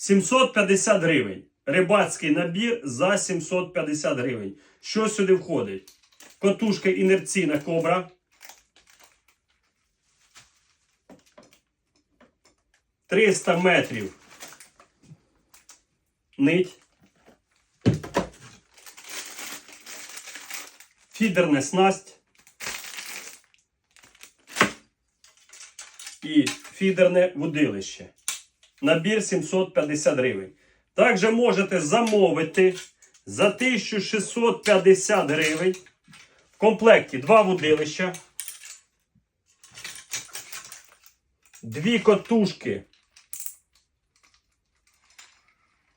750 гривень. Рибацький набір за 750 гривень. Що сюди входить? Котушка інерційна кобра. Триста метрів. Нить. Фідерна снасть. І фідерне вудилище. Набір 750 гривень. Також можете замовити за 1650 гривень. В комплекті два вудилища. Дві котушки.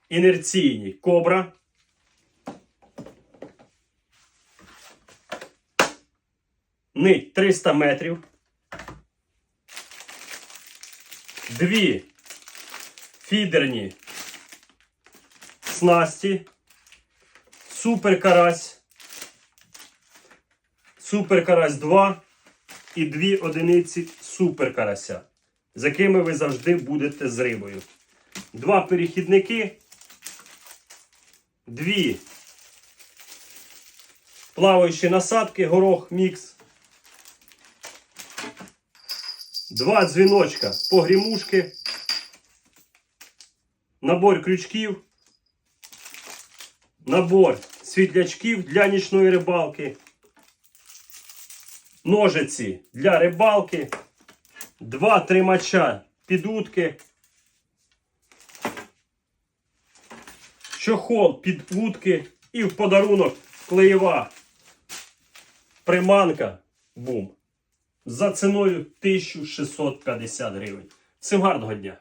Інерційні кобра. Нить 300 метрів. Дві фідерні снасті. Супер карась. Супер карась 2 і дві одиниці супер карася, з якими ви завжди будете з рибою. Два перехідники. Дві плаваючі насадки, горох мікс. Два дзвіночка погрімушки. Набор крючків. Набор світлячків для нічної рибалки. Ножиці для рибалки. Два тримача під утки. Чохол під утки. І в подарунок клеєва приманка. Бум. За ціною 1650 гривень. Всім гарного дня!